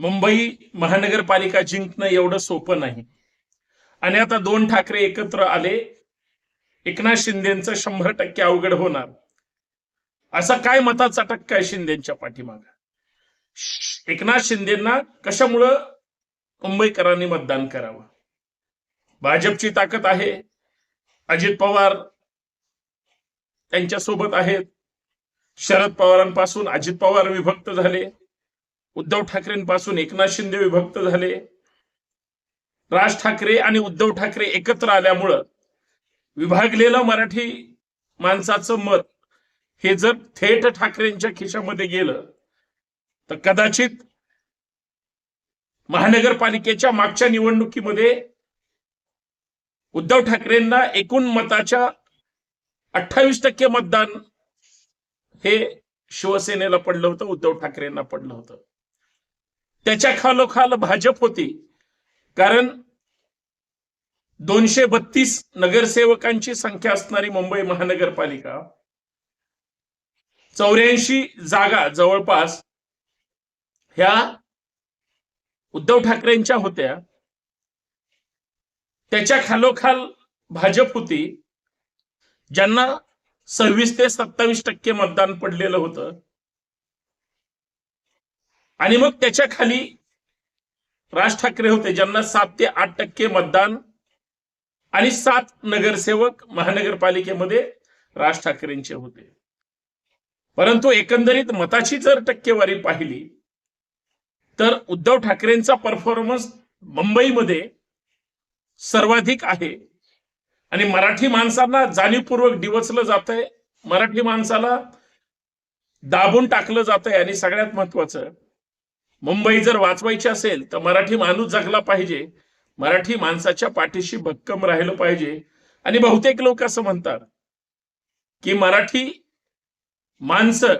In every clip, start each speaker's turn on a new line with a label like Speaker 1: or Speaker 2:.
Speaker 1: मुंबई महानगरपालिका जिंकणं एवढं सोपं नाही. आणि आता दोन ठाकरे एकत्र आले एकनाथ शिंदेचं शंभर टक्के अवघड होणार. असा काय मताचा टक्का आहे शिंदेच्या पाठीमाग? एकनाथ शिंदेना कशामुळं मुंबईकरांनी मतदान करावं? भाजपची ताकद आहे अजित पवार त्यांच्यासोबत आहेत. शरद पवारांपासून अजित पवार विभक्त झाले. उद्धव ठाकरेंपासून एकनाथ शिंदे विभक्त झाले. राज ठाकरे आणि उद्धव ठाकरे एकत्र आल्यामुळं विभागलेलं मराठी माणसाचं मत हे जर थेट ठाकरेंच्या खिशामध्ये गेलं तर कदाचित महानगरपालिकेच्या मागच्या निवडणुकीमध्ये उद्धव ठाकरेंना एकूण मताच्या अठ्ठावीस टक्के मतदान हे शिवसेनेला पडलं होतं उद्धव ठाकरेंना पडलं होतं. त्याच्या खालोखाल भाजप होती. कारण दोनशे बत्तीस नगरसेवकांची संख्या असणारी मुंबई महानगरपालिका चौऱ्याऐंशी जागा जवळपास ह्या उद्धव ठाकरेंच्या होत्या. त्याच्या खालोखाल भाजप होती. ज्यांना सव्वीस ते सत्तावीस टक्के मतदान पडलेलं होतं. आणि मग त्याच्याखाली राज ठाकरे होते ज्यांना सात ते आठ टक्के मतदान आणि सात नगरसेवक महानगरपालिकेमध्ये राज ठाकरेंचे होते. परंतु एकंदरीत मताची जर टक्केवारी पाहिली तर उद्धव ठाकरेंचा परफॉर्मन्स मुंबईमध्ये सर्वाधिक आहे. आणि मराठी माणसांना जाणीवपूर्वक डिवचलं जात आहे मराठी माणसाला दाबून टाकलं जात आहे आणि सगळ्यात महत्वाचं मुंबई जर वाचवायची असेल तर मराठी माणूस जगला पाहिजे. मराठी माणसाच्या पाठीशी भक्कम राहिलं पाहिजे. आणि बहुतेक लोक असं म्हणतात की मराठी माणसं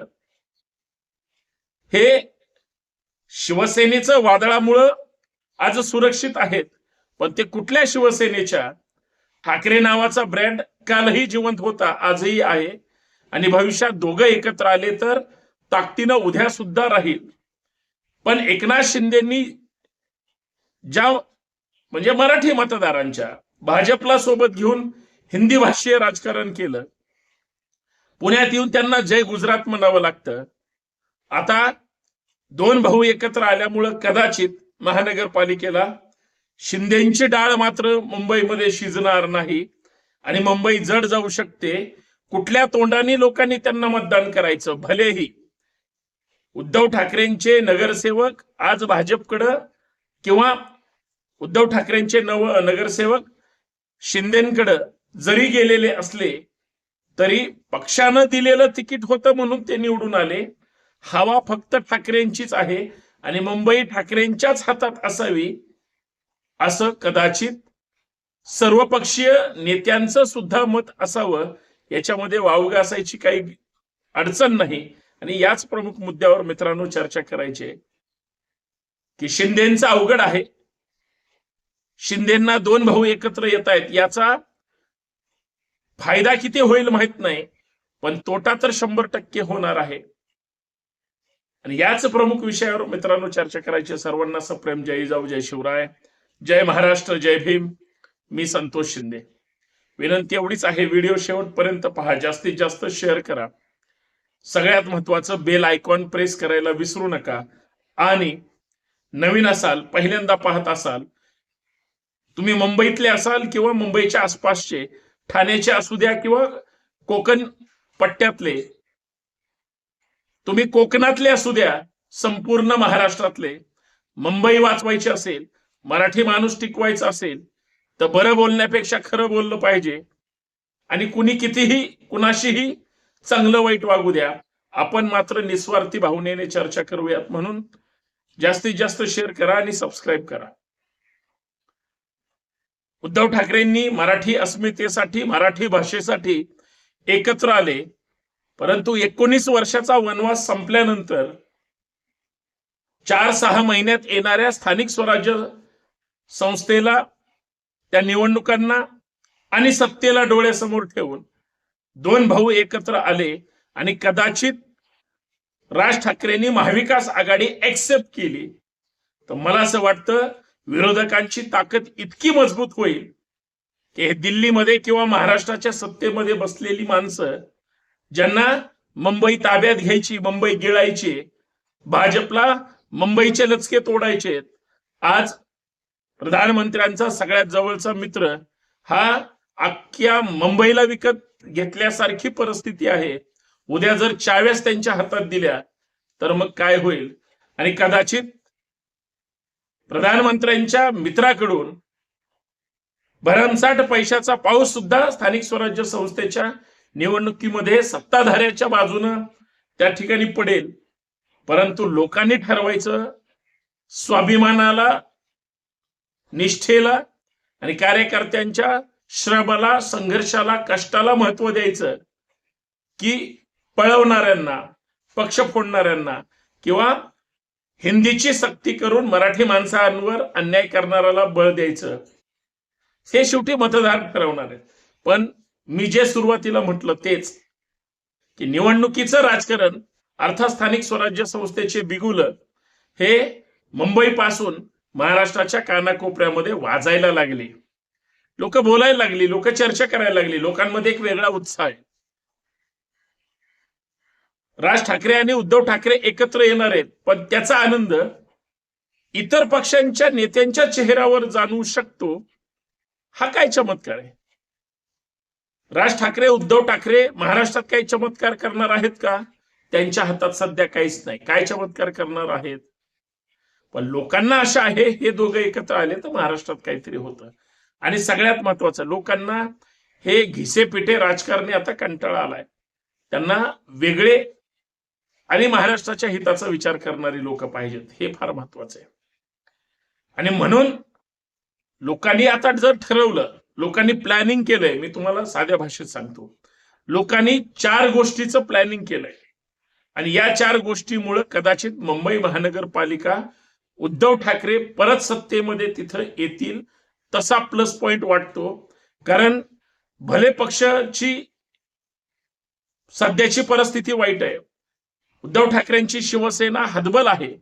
Speaker 1: हे शिवसेनेचं वादळामुळं आज सुरक्षित आहेत. पण ते कुठल्या शिवसेनेच्या? ठाकरे नावाचा ब्रँड कालही जिवंत होता आजही आहे. आणि भविष्यात दोघं एकत्र आले तर ताकदीनं उद्या सुद्धा राहील. पण एकनाथ शिंदेनी ज्या म्हणजे मराठी मतदारांच्या भाजपला सोबत घेऊन हिंदी भाषीय राजकारण केलं पुण्यात येऊन त्यांना जय गुजरात म्हणावं लागतं. आता दोन भाऊ एकत्र आल्यामुळं कदाचित महानगरपालिकेला शिंदेची डाळ मात्र मुंबईमध्ये शिजणार नाही आणि मुंबई जड जाऊ शकते. कुठल्या तोंडाने लोकांनी त्यांना मतदान करायचं भलेही. उद्धव ठाकरेंचे नगरसेवक आज भाजपकडं किंवा उद्धव ठाकरेंचे नव नगरसेवक शिंदेकडं जरी गेलेले असले तरी पक्षानं दिलेलं तिकीट होतं म्हणून ते निवडून आले. हवा फक्त ठाकरेंचीच आहे आणि मुंबई ठाकरेंच्याच हातात असावी असं कदाचित सर्वपक्षीय नेत्यांचं सुद्धा मत असावं. याच्यामध्ये वावग असायची काही अडचण नाही. आणि याच प्रमुख मुद्द्यावर मित्रांनो चर्चा करायची आहे की शिंदेचा अवघड आहे. शिंदेना दोन भाऊ एकत्र येत आहेत. याचा फायदा किती होईल माहीत नाही पण तोटा तर शंभर टक्के होणार आहे. आणि याच प्रमुख विषयावर मित्रांनो चर्चा करायची सर्वांना सप्रेम. जय जाऊ जय शिवराय. जय महाराष्ट्र जय भीम. मी संतोष शिंदे. विनंती एवढीच आहे. व्हिडिओ शेवटपर्यंत पहा. जास्तीत जास्त शेअर करा. सगळ्यात महत्वाचं बेल आयकॉन प्रेस करायला विसरू नका. आणि नवीन असाल पहिल्यांदा पाहत असाल तुम्ही मुंबईतले असाल किंवा मुंबईच्या आसपासचे ठाण्याचे असू द्या किंवा कोकण पट्ट्यातले तुम्ही कोकणातले असू द्या संपूर्ण महाराष्ट्रातले मुंबई वाचवायची असेल मराठी माणूस टिकवायचा असेल तर बरं बोलण्यापेक्षा खरं बोललं पाहिजे. आणि कुणी कितीही कुणाशीही चांगलं वाईट वागू द्या. आपण मात्र निस्वार्थी भावनेने चर्चा करूयात म्हणून जास्तीत जास्त शेअर करा आणि सबस्क्राईब करा. उद्धव ठाकरेंनी मराठी अस्मितेसाठी मराठी भाषेसाठी एकत्र आले. परंतु एकोणीस वर्षाचा वनवास संपल्यानंतर चार सहा महिन्यात येणाऱ्या स्थानिक स्वराज्य संस्थेला त्या निवडणुकांना आणि सत्तेला डोळ्यासमोर ठेवून दोन भाऊ एकत्र आले आणि कदाचित राज ठाकरेंनी महाविकास आघाडी एक्सेप्ट केली. तर मला असं वाटतं विरोधकांची ताकद इतकी मजबूत होईल की हे दिल्लीमध्ये किंवा महाराष्ट्राच्या सत्तेमध्ये बसलेली माणसं ज्यांना मुंबई ताब्यात घ्यायची मुंबई गिळायची भाजपला मुंबईचे लचके तोडायचे आज प्रधानमंत्र्यांचा सगळ्यात जवळचा मित्र हा अख्ख्या मुंबईला विकत घेतल्यासारखी परिस्थिती आहे. उद्या जर चाव्यास त्यांच्या हातात दिल्या तर मग काय होईल? आणि कदाचित प्रधानमंत्र्यांच्या मित्राकडून भरमसाठ पैशाचा पाऊस सुद्धा स्थानिक स्वराज्य संस्थेच्या निवडणुकीमध्ये सत्ताधाऱ्याच्या बाजूनं त्या ठिकाणी पडेल. परंतु लोकांनी ठरवायचं स्वाभिमानाला निष्ठेला आणि कार्यकर्त्यांच्या श्रमाला संघर्षाला कष्टाला महत्त्व द्यायचं. की पळवणाऱ्यांना पक्ष फोडणाऱ्यांना किंवा हिंदीची सक्ती करून मराठी माणसांवर अन्याय करणाऱ्याला बळ द्यायचं. हे शेवटी मतदार ठरवणार आहेत. पण मी जे सुरुवातीला म्हटलं तेच की निवडणुकीचं राजकारण अर्थात स्थानिक स्वराज्य संस्थेचे बिगुल हे मुंबईपासून महाराष्ट्राच्या कानाकोपऱ्यामध्ये वाजायला लागले. लोक बोलायला लागली लोक चर्चा करायला लागली लोकांमध्ये एक वेगळा उत्साह आहे. राज ठाकरे आणि उद्धव ठाकरे एकत्र येणार आहेत पण त्याचा आनंद इतर पक्षांच्या नेत्यांच्या चेहऱ्यावर जाणवू शकतो हा काय चमत्कार आहे? राज ठाकरे उद्धव ठाकरे महाराष्ट्रात काही चमत्कार करणार आहेत का? त्यांच्या हातात सध्या काहीच नाही. काय चमत्कार करणार आहेत? पण लोकांना आशा आहे हे दोघं एकत्र आले तर महाराष्ट्रात काहीतरी होतं. आणि सगळ्यात महत्वाचं लोकांना हे घिसेपिठे राजकारणी आता कंटाळा आलाय त्यांना वेगळे आणि महाराष्ट्राच्या हिताचा विचार करणारी लोक पाहिजेत हे फार महत्वाचं आहे. आणि म्हणून लोकांनी आता जर ठरवलं लोकांनी प्लॅनिंग केलंय मी तुम्हाला साध्या भाषेत सांगतो. लोकांनी चार गोष्टीचं प्लॅनिंग केलंय. आणि या चार गोष्टीमुळे कदाचित मुंबई महानगरपालिका उद्धव ठाकरे परत सत्तेमध्ये तिथं येतील तसा प्लस पॉइंट वाटतो. कारण भले पक्षाची सध्याची परिस्थिती वाईट आहे. उद्धव ठाकरेंची शिवसेना हतबल आहे.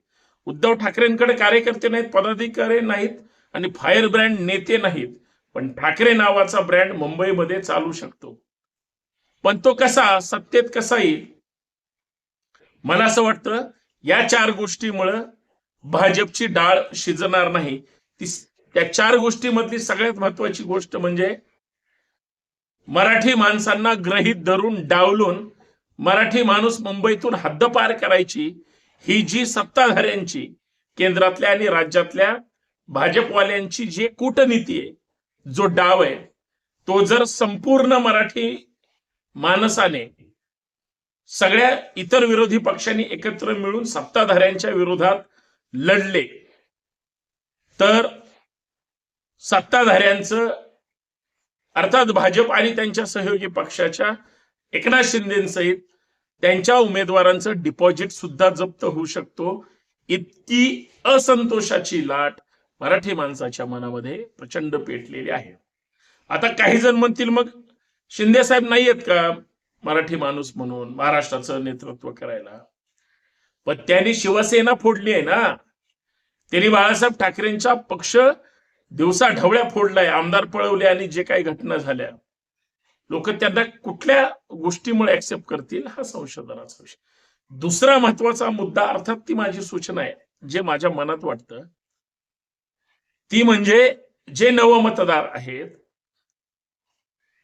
Speaker 1: उद्धव ठाकरेंकडे कार्यकर्ते नाहीत पदाधिकारी नाहीत आणि फायर ब्रँड नेते नाहीत. पण ठाकरे नावाचा ब्रँड मुंबईमध्ये चालू शकतो. पण तो कसा सत्तेत कसा येईल? मला असं वाटतं या चार गोष्टीमुळं भाजपची डाळ शिजणार नाही. ती त्या चार गोष्टीमधली सगळ्यात महत्वाची गोष्ट म्हणजे मराठी माणसांना ग्रहित धरून डावलून मराठी माणूस मुंबईतून हद्दपार करायची ही जी सत्ताधाऱ्यांची केंद्रातल्या आणि राज्यातल्या भाजपवाल्यांची जी कूटनीती आहे जो डाव आहे तो जर संपूर्ण मराठी माणसाने सगळ्या इतर विरोधी पक्षांनी एकत्र मिळून सत्ताधाऱ्यांच्या विरोधात लढले तर सत्ताधाऱ्यांचं अर्थात भाजप आणि त्यांच्या सहयोगी पक्षाच्या एकनाथ शिंदेसहित त्यांच्या उमेदवारांचं डिपॉझिट सुद्धा जप्त होऊ शकतो. इतकी असंतोषाची लाट मराठी माणसाच्या मनामध्ये प्रचंड पेटलेली आहे. आता काही जण म्हणतील मग शिंदे साहेब नाहीयेत का मराठी माणूस म्हणून महाराष्ट्राचं नेतृत्व करायला? पण त्यांनी शिवसेना फोडली आहे ना. त्यांनी बाळासाहेब ठाकरेंचा पक्ष दिवसा ढवळ्या फोडलाय आमदार पळवले आणि जे काही घटना झाल्या लोक त्यांना कुठल्या गोष्टीमुळे ऍक्सेप्ट करतील हा संशोधनाचा विषय. दुसरा महत्त्वाचा मुद्दा अर्थात ती माझी सूचना आहे जे माझ्या मनात वाटतं ती म्हणजे जे नव मतदार आहेत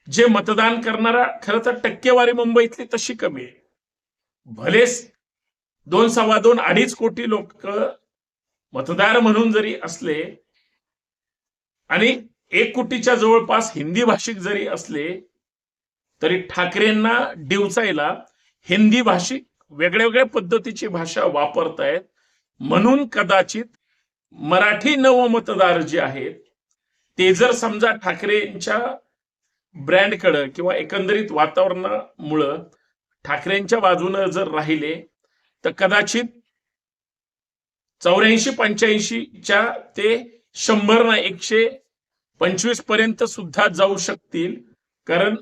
Speaker 1: जे मतदान करणारा खरं तर टक्केवारी मुंबईतली तशी कमी आहे. भलेच दोन सव्वा दोन अडीच कोटी लोक मतदार म्हणून जरी असले आणि एक कोटीच्या जवळपास हिंदी भाषिक जरी असले तरी ठाकरेंना डिवचायला हिंदी भाषिक वेगळ्या वेगळ्या पद्धतीची भाषा वापरतायत. म्हणून कदाचित मराठी नवमतदार जे आहेत ते जर समजा ठाकरेंच्या ब्रँडकडं किंवा एकंदरीत वातावरणामुळं ठाकरेंच्या बाजूनं जर राहिले तर कदाचित चौऱ्याऐंशी पंच्याऐंशीच्या ते शंभर ना एकशे पंचवीसपर्यंत सुद्धा जाऊ शकतील. कारण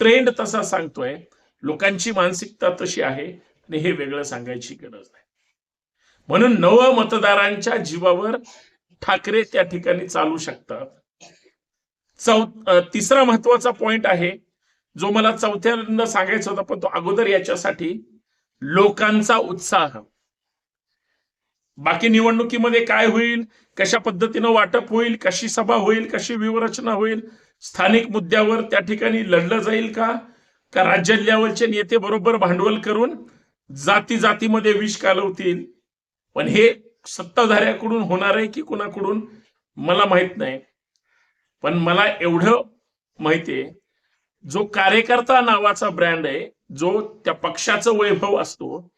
Speaker 1: ट्रेंड तसा सांगतोय. लोकांची मानसिकता तशी आहे आणि हे वेगळं सांगायची गरज नाही. म्हणून नव मतदारांच्या जीवावर ठाकरे त्या ठिकाणी चालू शकतात. चौ तिसरा महत्त्वाचा पॉइंट आहे. जो मला चौथ्यांदा सांगायचा होता पण तो अगोदर याच्यासाठी लोकांचा उत्साह. बाकी निवडणुकीमध्ये काय होईल कशा पद्धतीनं वाटप होईल कशी सभा होईल कशी व्यूहरचना होईल स्थानिक मुद्द्यावर त्या ठिकाणी लढलं जाईल का? का राज्य लेवलचे नेते बरोबर भांडवल करून जाती जातीमध्ये विष कालवतील? पण हे सत्ताधाऱ्याकडून होणार आहे की कुणाकडून? मला माहीत नाही. पण मला एवढं माहितीये जो कार्यकर्ता नावाचा ब्रँड आहे जो त्या पक्षाचं वैभव असतो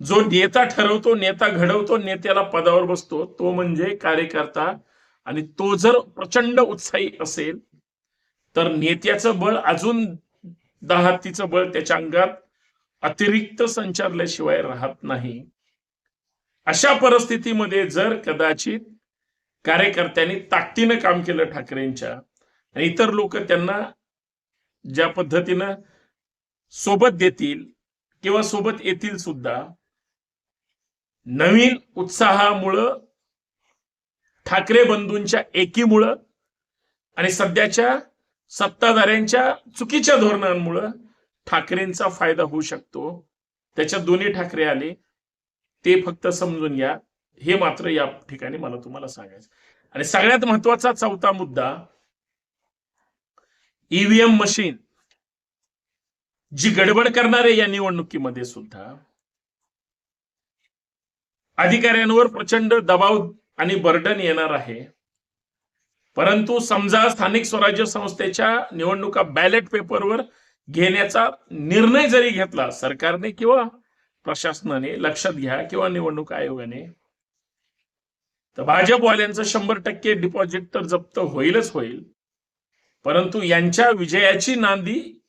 Speaker 1: जो नेता ठरवतो नेता घडवतो नेत्याला पदावर बसतो तो म्हणजे कार्यकर्ता. आणि तो जर प्रचंड उत्साही असेल तर नेत्याचं बळ अजून दहातीचं बळ त्याच्या अंगात अतिरिक्त संचारल्याशिवाय राहत नाही. अशा परिस्थितीमध्ये जर कदाचित कार्यकर्त्यांनी ताकदीनं काम केलं ठाकरेंच्या आणि इतर लोक त्यांना ज्या पद्धतीनं सोबत देतील किंवा सोबत येतील सुद्धा नवीन उत्साहामुळं ठाकरे बंधूंच्या एकीमुळं आणि सध्याच्या सत्ताधाऱ्यांच्या चुकीच्या धोरणांमुळं ठाकरेंचा फायदा होऊ शकतो. त्याच्यात दोन्ही ठाकरे आले. ते फक्त समजून घ्या. हे मात्र या ठिकाणी मला तुम्हाला सांगायचं. आणि सगळ्यात महत्त्वाचा चौथा मुद्दा ईव्हीएम मशीन जी गडबड करणारे या निवडणुकीमध्ये सुद्धा अधिकाऱ्यांवर प्रचंड दबाव आणि बर्डन येणार आहे. परंतु समजा स्थानिक स्वराज्य संस्थेच्या निवडणुका बॅलेट पेपरवर घेण्याचा निर्णय जरी घेतला सरकारने किंवा प्रशासनाने लक्षात घ्या किंवा निवडणूक आयोगाने तर भाजपवाल्यांचं शंभर टक्के डिपॉझिट तर जप्त होईलच होईल. परंतु यांच्या विजयाची नांदी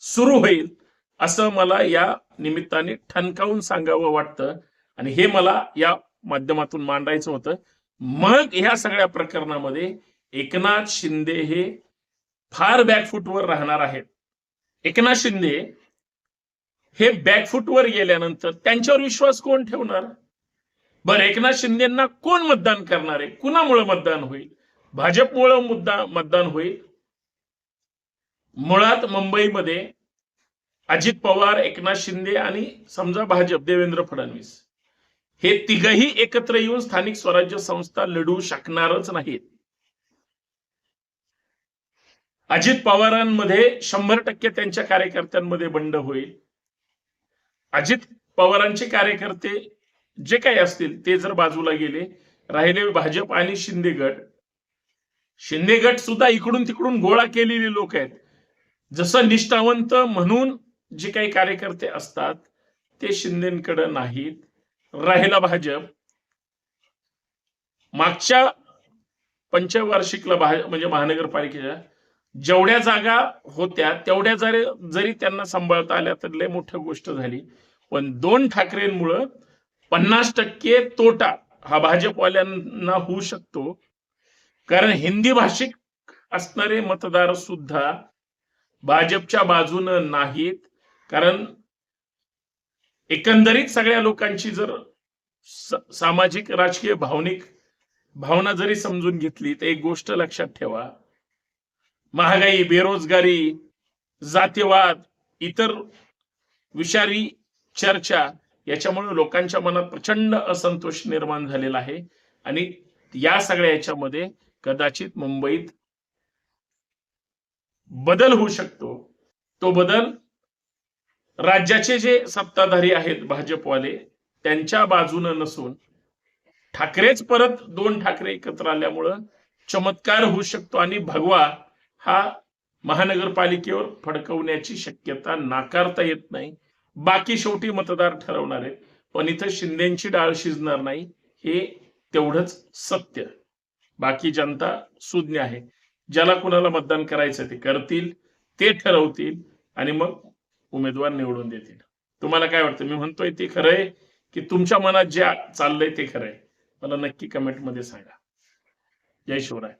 Speaker 1: सुरू होईल असं मला या निमित्ताने ठणकावून सांगावं वाटतं. आणि हे मला या माध्यमातून मांडायचं होतं. मग ह्या सगळ्या प्रकरणामध्ये एकनाथ शिंदे हे फार बॅकफूटवर राहणार आहेत. एकनाथ शिंदे हे बॅकफूटवर गेल्यानंतर त्यांच्यावर विश्वास कोण ठेवणार? बरं एकनाथ शिंदेना कोण मतदान करणार आहे? कुणामुळे मतदान होईल? भाजपमुळं मुद्दा मतदान होईल? मुळात मुंबईमध्ये अजित पवार एकनाथ शिंदे आणि समजा भाजप देवेंद्र फडणवीस. हे तिघही एकत्र येऊन स्थानिक स्वराज्य संस्था लढवू शकणारच नाहीत. अजित पवारांमध्ये शंभर टक्के त्यांच्या कार्यकर्त्यांमध्ये बंड होईल. अजित पवारांचे कार्यकर्ते जे काही असतील ते जर बाजूला गेले राहिले भाजप आणि शिंदे गट. शिंदे गट सुद्धा इकडून तिकडून गोळा केलेले लोक आहेत. जसं निष्ठावंत म्हणून जे काही कार्यकर्ते असतात ते शिंदेकडे नाहीत. राहिला भाजप मागच्या पंचवार्षिकला म्हणजे महानगरपालिकेच्या जेवढ्या जागा होत्या तेवढ्या जरी जरी त्यांना सांभाळता आल्या तर लय मोठी गोष्ट झाली. पण दोन ठाकरेंमुळं पन्नास टक्के तोटा हा भाजपवाल्यांना होऊ शकतो. कारण हिंदी भाषिक असणारे मतदार सुद्धा भाजपच्या बाजूनं नाहीत. कारण एकंदरीत सगळ्या लोकांची जर सामाजिक राजकीय भावनिक भावना जरी समजून घेतली तर एक गोष्ट लक्षात ठेवा. महागाई बेरोजगारी जातीवाद इतर विषारी चर्चा याच्यामुळे लोकांच्या मनात प्रचंड असंतोष निर्माण झालेला आहे. आणि या सगळ्या याच्यामध्ये कदाचित मुंबईत बदल होऊ शकतो. तो बदल राज्याचे जे सत्ताधारी आहेत भाजपवाले त्यांच्या बाजूनं नसून ठाकरेच परत दोन ठाकरे एकत्र आल्यामुळं चमत्कार होऊ शकतो आणि भगवा हा महानगरपालिकेवर फडकवण्याची शक्यता नाकारता येत नाही. बाकी शेवटी मतदार ठरवणार आहेत. पण इथं शिंदेची डाळ शिजणार नाही हे तेवढंच सत्य. बाकी जनता सुज्ञ आहे. ज्याला कुणाला मतदान करायचं ते करतील ते ठरवतील आणि मग उमेदवार निवडून देतील. तुम्हाला काय वाटतं? मी म्हणतोय ते खरंय की तुमच्या मनात जे चाललंय ते खरंय मला नक्की कमेंटमध्ये सांगा. जय शिवराय.